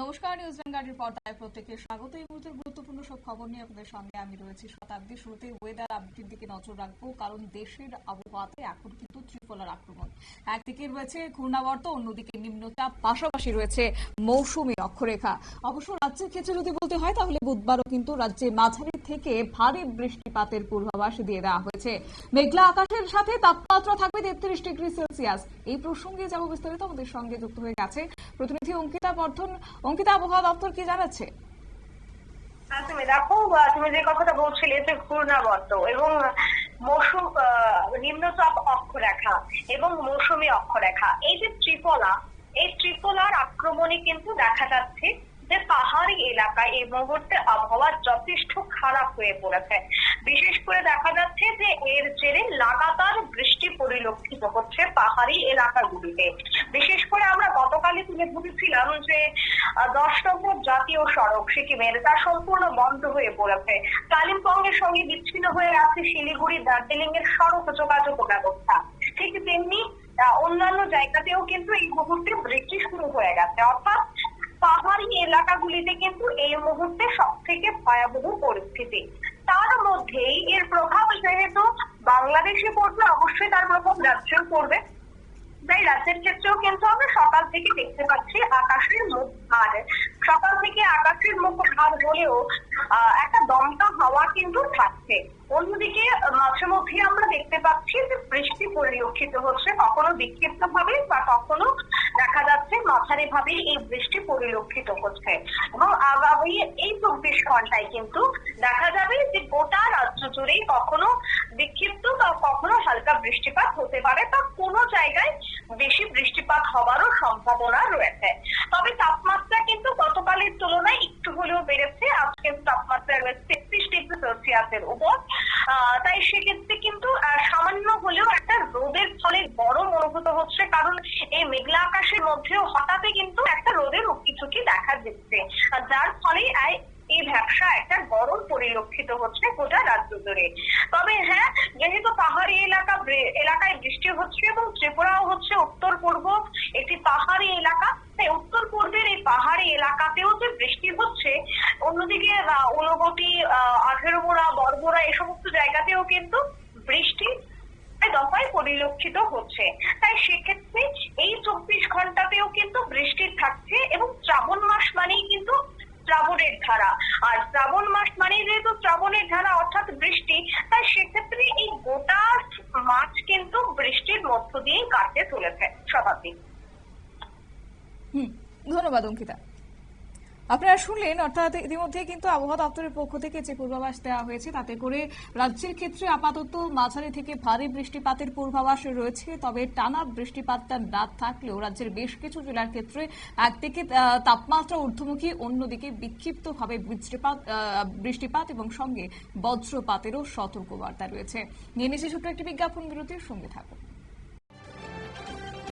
নমস্কার নিউজ ভ্যানগার্ডের পর্দায় প্রত্যেককে স্বাগত। এই মুহূর্তের গুরুত্বপূর্ণ সব খবর নিয়ে আপনাদের সঙ্গে আমি রয়েছি শতাব্দী শুরুতে ওয়েদার আপডেটের দিকে নজর রাখব, কারণ দেশের আবহাওয়াতে এখন কিন্তু ত্রিফলার আক্রমণ। একদিকে রয়েছে ঘূর্ণাবর্ত, অন্যদিকে নিম্নচাপ, পাশাপাশি রয়েছে মৌসুমী অক্ষরেখা। অবশ্য রাজ্যের ক্ষেত্রে যদি বলতে হয়, তাহলে বুধবারও কিন্তু রাজ্যে মাঝারি থেকে ভারী বৃষ্টিপাতের পূর্বাভাস দিয়ে দেওয়া হয়েছে। মেঘলা আকাশের সাথে তাপমাত্রা থাকবে তেত্রিশ ডিগ্রি সেলসিয়াস। এই প্রসঙ্গে যাব বিস্তারিত, আমাদের সঙ্গে যুক্ত হয়ে গেছে প্রতিনিধি অঙ্কিতা বর্ধন। অঙ্কিতা, আবহাওয়া দপ্তর কি জানাচ্ছে? তুমি দেখো তুমি যে কথাটা বলছিলে যে ঘূর্ণাবর্ত এবং মৌসুম নিম্নচাপ অক্ষরেখা এবং মৌসুমী অক্ষরেখা। এই যে ত্রিপলা, এই ত্রিপলার আক্রমণে কিন্তু দেখা যাচ্ছে যে পাহাড়ি এলাকায় এই মুহূর্তে আবহাওয়া যথেষ্ট খারাপ হয়ে পড়েছে। বিশেষ করে দেখা যাচ্ছে যে এর জেরে লাগাতার বৃষ্টি পরিলক্ষিত হচ্ছে পাহাড়ি এলাকাগুলিতে। বিশেষ করে আমরা তুলে ধরেছিলাম যে দশ নম্বর জাতীয় সড়ক সিকিমের, তা সম্পূর্ণ বন্ধ হয়ে পড়েছে। কালিম্পং এর সঙ্গে বিচ্ছিন্ন হয়ে আছে শিলিগুড়ি দার্জিলিং এর সড়ক যোগাযোগ ব্যবস্থা। ঠিক তেমনি অন্যান্য জায়গাতেও কিন্তু এই মুহূর্তে বৃষ্টি শুরু হয়ে গেছে। অর্থাৎ, পাহাড়ি এলাকাগুলিতে কিন্তু এই মুহূর্তে সব থেকে ভয়াবহ পরিস্থিতি। তার মধ্যেই এর প্রভাব যেহেতু বাংলাদেশে পড়বে, অবশ্যই তার প্রভাব রাজ্যেও পড়বে। তাই রাজ্যের ক্ষেত্রেও কিন্তু আমরা সকাল থেকে দেখতে পাচ্ছি আকাশের মুখ ভার সকাল থেকে আকাশের মুখ ভার হলেও একটা দমকা হাওয়া কিন্তু থাকছে। অন্যদিকে মাঝে মধ্যে আমরা দেখতে পাচ্ছি যে বৃষ্টি পরিলক্ষিত হচ্ছে, কখনো বিক্ষিপ্ত ভাবে বা কখনো দেখা যাচ্ছে মাঝারি ভাবে এই বৃষ্টি পরিলক্ষিত হচ্ছে। এবং আগামী এই চব্বিশ ঘন্টায় কিন্তু দেখা যাবে যে গোটা রাজ্য জুড়েই কখনো বিক্ষিপ্ত বা কখনো হালকা বৃষ্টিপাত হতে পারে তা কোনো জায়গায় বেশি বৃষ্টিপাত হওয়ারও সম্ভাবনা রয়েছে। তবে তাপমাত্রা কিন্তু গতকালের তুলনায় একটু হলেও বেড়েছে। আজ কিন্তু তাপমাত্রা রয়েছে তেত্রিশ ডিগ্রি সেলসিয়াসের উপর। তাই সেক্ষেত্রে কিন্তু সামান্য হলেও একটা রোদের ফলে গরম অনুভূত হচ্ছে, কারণ এই মেঘলা আকাশের মধ্যেও হঠাৎই কিন্তু একটা রোদের উকিঝুঁকি দেখা দিচ্ছে। যার ফলে এই ব্যবসা একটা গরম পরিলক্ষিত হচ্ছে গোটা রাজ্য জুড়ে। তবে হ্যাঁ যেহেতু পাহাড়ি এলাকা এলাকায় বৃষ্টি হচ্ছে এবং ত্রিপুরাও হচ্ছে উত্তর পূর্ব একটি পাহাড়ি এলাকা, তাই উত্তর পূর্বের এই পাহাড়ি এলাকাতেও যে বৃষ্টি হচ্ছে, অন্যদিকে ঊনকোটি আঠেরোমোড়া বড়বোড়া এই সমস্ত জায়গাতেও কিন্তু বৃষ্টি দফায় পরিলক্ষিত হচ্ছে। তাই সেক্ষেত্রে এই চব্বিশ ঘন্টাতেও কিন্তু বৃষ্টি থাকছে এবং শ্রাবণ মাস মানেই কিন্তু শ্রাবণের ধারা আর শ্রাবণ মাস মানে যেহেতু শ্রাবণের ধারা অর্থাৎ বৃষ্টি, তাই সেক্ষেত্রে এই গোটা মাস কিন্তু বৃষ্টির মধ্য দিয়েই কাটতে চলেছে স্বাভাবিক। ধন্যবাদ অঙ্কিতা। আপনারা শুনলেন, অর্থাৎ ইতিমধ্যে কিন্তু আবহাওয়া দপ্তরের পক্ষ থেকে যে পূর্বাভাস দেওয়া হয়েছে, তাতে করে রাজ্যের ক্ষেত্রে আপাতত মাঝারি থেকে ভারী বৃষ্টিপাতের পূর্বাভাস রয়েছে। তবে টানা বৃষ্টিপাতটা না থাকলেও রাজ্যের বেশ কিছু জেলার ক্ষেত্রে একদিকে তাপমাত্রা ঊর্ধ্বমুখী, অন্যদিকে বিক্ষিপ্তভাবে বৃষ্টিপাত বৃষ্টিপাত এবং সঙ্গে বজ্রপাতেরও সতর্কবার্তা রয়েছে। নিয়ে নিচ্ছে ছোট্ট একটি বিজ্ঞাপন বিরতির সঙ্গে থাকুন।